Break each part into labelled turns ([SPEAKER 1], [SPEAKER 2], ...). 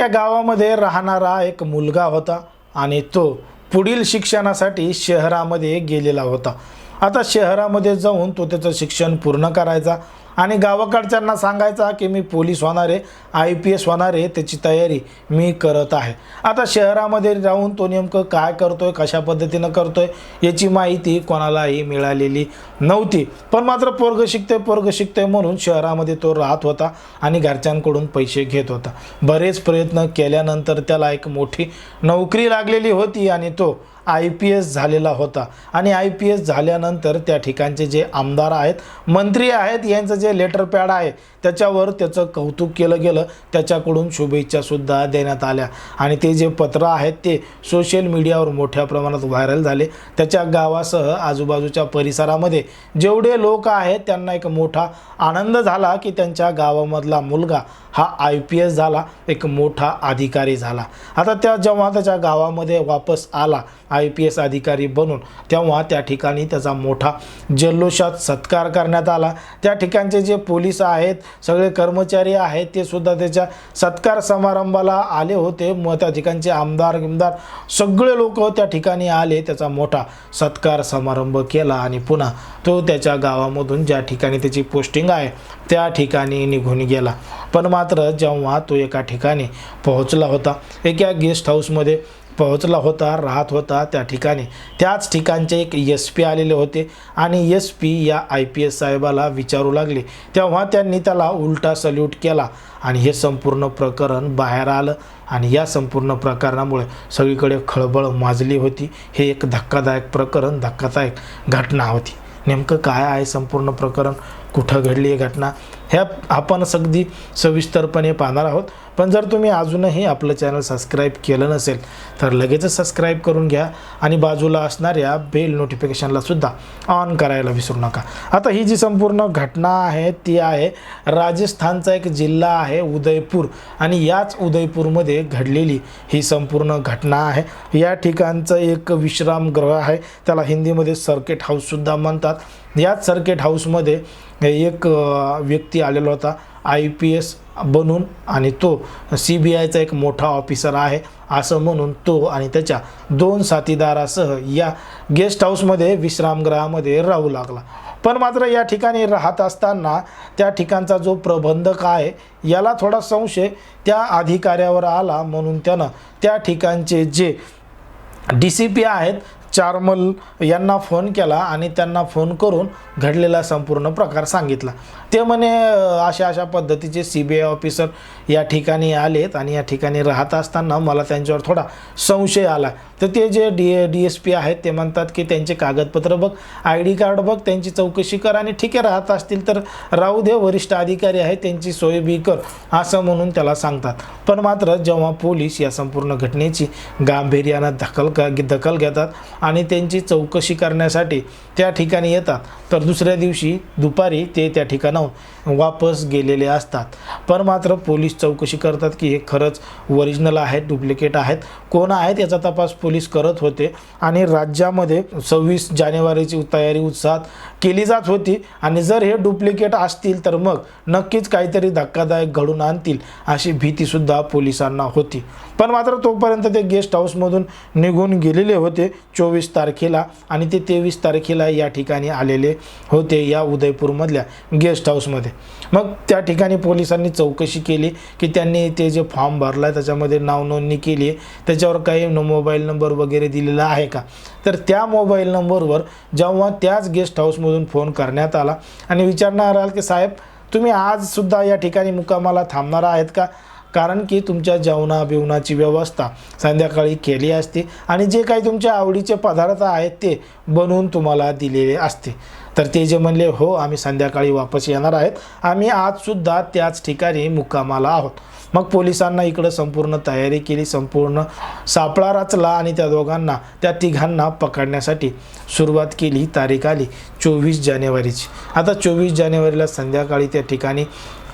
[SPEAKER 1] एका गावामध्ये राहणारा एक मुलगा होता आणि तो पुढील शिक्षणासाठी शहरामध्ये गेलेला होता. आता शहरामध्ये जाऊन तो त्याचं शिक्षण पूर्ण करायचा आणि गावाकडच्यांना सांगायचा की मी पोलीस होणार आहे आय पी एस होणार आहे त्याची तयारी मी करत आहे. आता शहरामध्ये जाऊन तो नेमकं काय करतो आहे कशा पद्धतीनं करतो आहे याची माहिती कोणालाही मिळालेली नव्हती. पण मात्र पोरग शिकते पोरग शिकते म्हणून शहरामध्ये तो राहत होता आणि घरच्यांकडून पैसे घेत होता. बरेच प्रयत्न केल्यानंतर त्याला एक मोठी नोकरी लागलेली होती आणि तो आय पी एस झालेला होता. आणि आय पी एस झाल्यानंतर त्या ठिकाणचे जे आमदार आहेत मंत्री आहेत यांचं जे लेटर पॅड आहे त्याच्यावर त्याचं कौतुक केलं गेलं. त्याच्याकडून शुभेच्छासुद्धा देण्यात आल्या. आणि ते जे पत्र आहेत ते सोशल मीडियावर मोठ्या प्रमाणात व्हायरल झाले. त्याच्या गावासह आजूबाजूच्या परिसरामध्ये जेवढे लोक आहेत त्यांना एक मोठा आनंद झाला की त्यांच्या गावामधला मुलगा हा आय पी एस झाला एक मोठा अधिकारी झाला. आता त्या जेव्हा त्याच्या गावामध्ये वापस आला आय पी एस अधिकारी बनून तेव्हा त्या ठिकाणी त्याचा मोठा जल्लोषात सत्कार करण्यात आला. त्या ठिकाणचे जे पोलीस आहेत सगळे कर्मचारी आहेत ते सुद्धा त्याच्या सत्कार समारंभाला आले होते. मग त्या ठिकाणचे आमदार गिमदार सगळे लोक त्या ठिकाणी आले त्याचा मोठा सत्कार समारंभ केला आणि पुन्हा तो त्याच्या गावामधून ज्या ठिकाणी त्याची पोस्टिंग आहे त्या ठिकाणी निघून गेला. पण मात्र जेव्हा तो एका ठिकाणी पोहोचला होता एका गेस्ट हाऊसमध्ये पोहोचला होता राहत होता त्या ठिकाणी. त्याच ठिकाणचे एक एस पी आलेले होते आणि एस पी या आय पी एस साहेबाला विचारू लागले. तेव्हा त्यांनी त्याला उलटा सल्यूट केला आणि हे संपूर्ण प्रकरण बाहेर आलं आणि या संपूर्ण प्रकरणामुळे सगळीकडे खळबळ माजली होती. हे एक धक्कादायक प्रकरण धक्कादायक घटना होती. नेमकं काय आहे संपूर्ण प्रकरण? कुठं घडली आहे घटना ह्या आपण अगदी सविस्तरपणे पाहणार आहोत. पण जर तुम्ही अजूनही आपलं चॅनल सबस्क्राईब केलं नसेल तर लगेचच सबस्क्राईब करून घ्या आणि बाजूला असणाऱ्या बेल नोटिफिकेशनला सुद्धा ऑन करायला विसरू नका. आता ही जी संपूर्ण घटना आहे ती आहे राजस्थानचा एक जिल्हा आहे उदयपूर आणि याच उदयपूरमध्ये घडलेली ही संपूर्ण घटना आहे. या ठिकाणचं एक विश्रामगृह आहे त्याला हिंदीमध्ये सर्किट हाऊससुद्धा म्हणतात. याच सर्किट हाऊसमध्ये एक व्यक्ती आलेला होता. आय पी एस बनून आणि तो सी बी आयचा एक मोठा ऑफिसर आहे असं म्हणून तो आणि त्याच्या दोन साथीदारासह या गेस्ट हाऊसमध्ये विश्रामगृहामध्ये राहू लागला. पण मात्र या ठिकाणी राहत असताना त्या ठिकाणचा जो प्रबंधक आहे याला थोडा संशय त्या अधिकाऱ्यावर आला म्हणून त्यानं त्या ठिकाणचे जे डी सी पी आहेत चारमल यांना फोन केला आणि त्यांना फोन करून घडलेला संपूर्ण प्रकार सांगितला. ते म्हणे अशा अशा पद्धतीचे सी बी आय ऑफिसर या ठिकाणी आलेत आणि या ठिकाणी राहत असताना मला त्यांच्यावर थोडा संशय आला तर ते जे डी डी एस पी आहेत ते म्हणतात की त्यांचे कागदपत्र बघ आय डी कार्ड बघ त्यांची चौकशी कर आणि ठीक आहे राहत असतील तर राहू दे वरिष्ठ अधिकारी आहेत त्यांची सोय बी कर असं म्हणून त्याला सांगतात. पण मात्र जेव्हा पोलीस या संपूर्ण घटनेची गांभीर्यानं दखल का दखल घेतात आणि त्यांची चौकशी करण्यासाठी त्या ठिकाणी येतात तर दुसऱ्या दिवशी दुपारी ते त्या ठिकाणाहून वापस गेलेले असतात. पण मात्र पोलीस चौकशी करतात की हे खरंच ओरिजिनल आहेत डुप्लिकेट आहेत. कोण आहेत याचा तपास पोलीस करत होते आणि राज्यामध्ये सव्वीस जानेवारीची तयारी उत्साहात केली जात होती. आणि जर हे डुप्लिकेट असतील तर मग नक्कीच काहीतरी धक्कादायक घडून आणतील अशी भीतीसुद्धा पोलिसांना होती. पण मात्र तोपर्यंत ते गेस्ट हाऊसमधून निघून गेलेले होते चोवीस तारखेला आणि ते तेवीस तारखेला या ठिकाणी आलेले होते या उदयपूरमधल्या गेस्ट हाऊसमध्ये. मग त्या ठिकाणी पोलिसांनी चौकशी केली की त्यांनी ते जे फॉर्म भरला आहे त्याच्यामध्ये नाव नोंदणी केली आहे. त्याच्यावर काही मोबाईल नंबर वगैरे दिलेला आहे का? तर त्या मोबाईल नंबरवर जेव्हा त्याच गेस्ट हाऊसमधून फोन करण्यात आला आणि विचारणार आला की साहेब तुम्ही आजसुद्धा या ठिकाणी मुक्कामाला थांबणार आहेत का? कारण की तुमच्या जेवणा बिवणाची व्यवस्था संध्याकाळी केली असते आणि जे काही तुमच्या आवडीचे पदार्थ आहेत ते बनवून तुम्हाला दिलेले असते. तर ते जे म्हणले हो आम्ही संध्याकाळी वापस येणार आहेत. आम्ही आजसुद्धा त्याच ठिकाणी मुक्कामाला आहोत. मग पोलिसांना इकडं संपूर्ण तयारी केली संपूर्ण सापळा रचला आणि त्या दोघांना त्या तिघांना पकडण्यासाठी सुरुवात केली तारीख आली चोवीस जानेवारीची. आता चोवीस जानेवारीला संध्याकाळी त्या ठिकाणी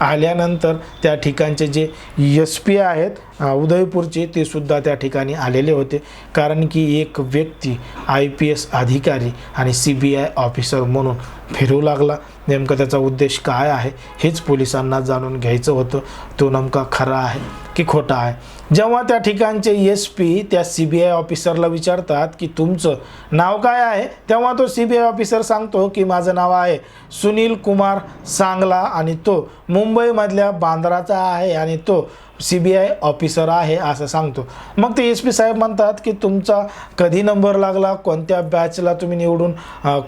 [SPEAKER 1] आल्यानंतर त्या ठिकाणचे जे एस पी आहेत उदयपूरचे ते सुद्धा त्या ठिकाणी आलेले होते. कारण की एक व्यक्ती आय पी एस अधिकारी आणि सी बी आय ऑफिसर म्हणून फिरू लागला. नेमकं त्याचा उद्देश काय आहे हेच पोलिसांना जाणून घ्यायचं होतं. तो नेमका खरा आहे की खोटा आहे? जेव्हा त्या ठिकाणचे एस पी त्या सी बी आय ऑफिसरला विचारतात की तुमचं नाव काय आहे तेव्हा तो सी बी आय ऑफिसर सांगतो की माझं नाव आहे सुनील कुमार सांगला आणि तो मुंबईमधल्या बांद्राचा आहे आणि तो सी बी आय ऑफिसर आहे असं सांगतो. मग ते एस पी साहेब म्हणतात की तुमचा कधी नंबर लागला कोणत्या बॅचला तुम्ही निवडून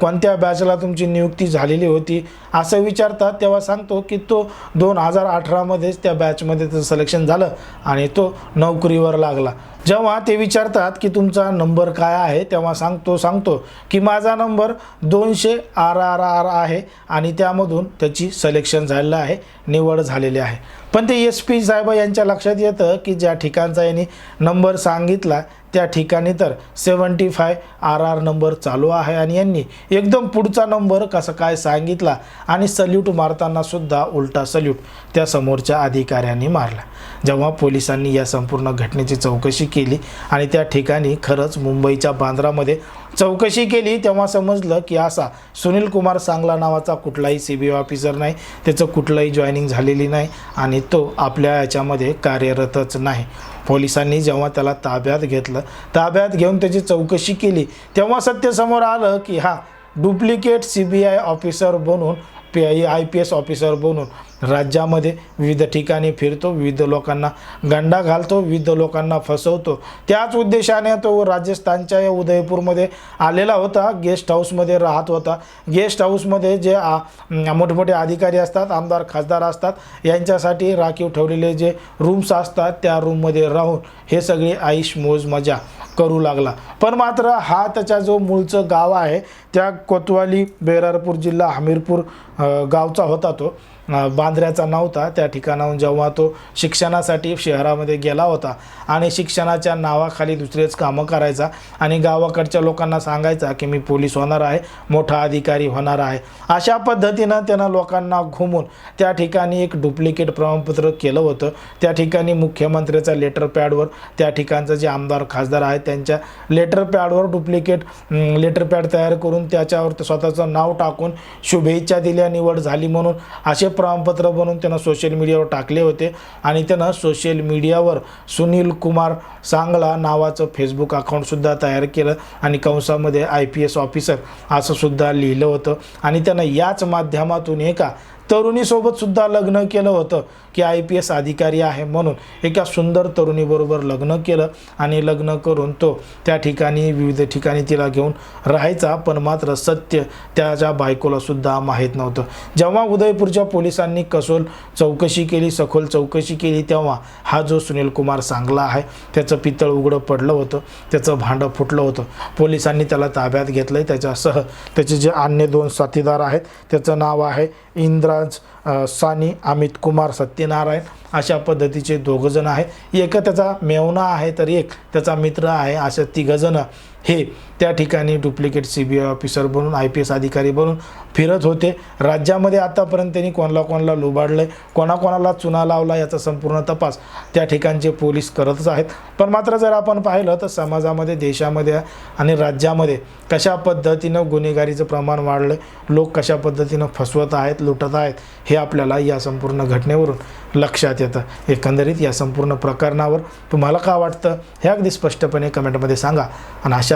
[SPEAKER 1] कोणत्या बॅचला तुमची नियुक्ती झालेली होती? असं विचारतात तेव्हा सांगतो की तो दोन हजार अठरामध्येच त्या बॅचमध्ये त्याचं सिलेक्शन झालं आणि तो नोकरीवर लागला. जेव्हा ते विचारतात की तुमचा नंबर काय आहे तेव्हा सांगतो सांगतो की माझा नंबर दोनशे आर आर आर आहे आणि त्यामधून त्याची सिलेक्शन झालेलं आहे निवड झालेली आहे. पण ते एस पी साहेब यांच्या लक्षात येतं की ज्या ठिकाणचा यांनी नंबर सांगितला त्या ठिकाणी तर seventy five R R number चालू आहे आणि यांनी एकदम पुढचा नंबर कसं काय सांगितला आणि सल्यूट मारतानासुद्धा उलटा सल्यूट त्या समोरच्या अधिकाऱ्यांनी मारला. जेव्हा पोलिसांनी या संपूर्ण घटनेची चौकशी केली आणि त्या ठिकाणी खरंच मुंबईच्या बांद्रामध्ये चौकशी केली तेव्हा समजलं की असा सुनील कुमार सांगला नावाचा कुठलाही सी बी ऑफिसर नाही त्याचं कुठलंही जॉईनिंग झालेली नाही आणि तो आपल्या याच्यामध्ये कार्यरतच नाही. पोलिसांनी जेव्हा त्याला ताब्यात घेतलं ताब्यात घेऊन त्याची चौकशी केली तेव्हा सत्य समोर आलं की हा duplicate C B I officer बनून P I I P S officer बनून राज्यामध्ये विविध ठिकाणी फिरतो विविध लोकांना गंडा घालतो विविध लोकांना फसवतो. त्याच उद्देशाने तो राजस्थानच्या या उदयपूरमध्ये आलेला होता गेस्ट हाऊसमध्ये राहत होता. गेस्ट हाऊसमध्ये जे मोठमोठे अधिकारी असतात आमदार खासदार असतात यांच्यासाठी राखीव ठेवलेले जे रूम्स असतात त्या रूममध्ये राहून हे सगळे आईश मोज मजा करू लागला. पण मात्र हा त्याचा जो मूळचं गाव आहे त्या कोतवाली बेरारपूर जिल्हा हमीरपूर गावचा होता तो. बा बांद्र्याचा नव्हता. त्या ठिकाणाहून जेव्हा तो शिक्षणासाठी शहरामध्ये गेला होता आणि शिक्षणाच्या नावाखाली दुसरेच कामं करायचा आणि गावाकडच्या लोकांना सांगायचा की मी पोलीस होणार आहे मोठा अधिकारी होणार आहे. अशा पद्धतीनं त्यानं लोकांना घुमून त्या ठिकाणी एक डुप्लिकेट प्रमाणपत्र केलं होतं. त्या ठिकाणी मुख्यमंत्र्याच्या लेटर पॅडवर त्या ठिकाणचं जे आमदार खासदार आहेत त्यांच्या लेटर पॅडवर डुप्लिकेट लेटर पॅड तयार करून त्याच्यावर ते स्वतःचं नाव टाकून शुभेच्छा दिल्या निवड झाली म्हणून असे प्रमाणपत्र पत्र बनवून त्यानं सोशल मीडियावर टाकले होते. आणि त्यानं सोशल मीडियावर सुनील कुमार सांगला नावाचं फेसबुक अकाउंटसुद्धा तयार केलं. आणि कंसामध्ये आय पी एस ऑफिसर असंसुद्धा लिहिलं होतं. आणि त्यानं याच माध्यमातून एका तरुणीसोबतसुद्धा लग्न केलं होतं. की आय पी एस अधिकारी आहे म्हणून एका सुंदर तरुणीबरोबर लग्न केलं आणि लग्न करून तो त्या ठिकाणी विविध ठिकाणी तिला घेऊन राहायचा. पण मात्र सत्य त्याच्या बायकोलासुद्धा माहीत नव्हतं. जेव्हा उदयपूरच्या पोलिसांनी कसोल चौकशी केली सखोल चौकशी केली तेव्हा हा जो सुनील कुमार सांगला आहे त्याचं पितळ उघडं पडलं होतं. त्याचं भांडं फुटलं होतं. पोलिसांनी त्याला ताब्यात घेतलं त्याच्यासह त्याचे जे अन्य दोन साथीदार आहेत त्याचं नाव आहे इंद्राज सानी अमित कुमार सत्यनारायण अशा पद्धतीचे दोघंजण आहे एक त्याचा मेवना आहे तर एक त्याचा मित्र आहे अशा तिघंजणं हे त्या ठिकाणी duplicate C B I officer बनून आय पी एस अधिकारी बनून फिरत होते. राज्यामध्ये आतापर्यंत त्यांनी कोणाला कोणाला लुबाडलं आहे कोणाकोणाला चुना लावला याचा संपूर्ण तपास त्या ठिकाणचे पोलीस करतच आहेत. पण मात्र जर आपण पाहिलं तर समाजामध्ये देशामध्ये आणि राज्यामध्ये कशा पद्धतीनं गुन्हेगारीचं प्रमाण वाढलं लोक कशा पद्धतीनं फसवत आहेत लुटत आहेत हे आपल्याला या संपूर्ण घटनेवरून लक्षात येतं. एकंदरीत या संपूर्ण प्रकरणावर तुम्हाला का वाटतं हे अगदी स्पष्टपणे कमेंटमध्ये सांगा. आणि अशा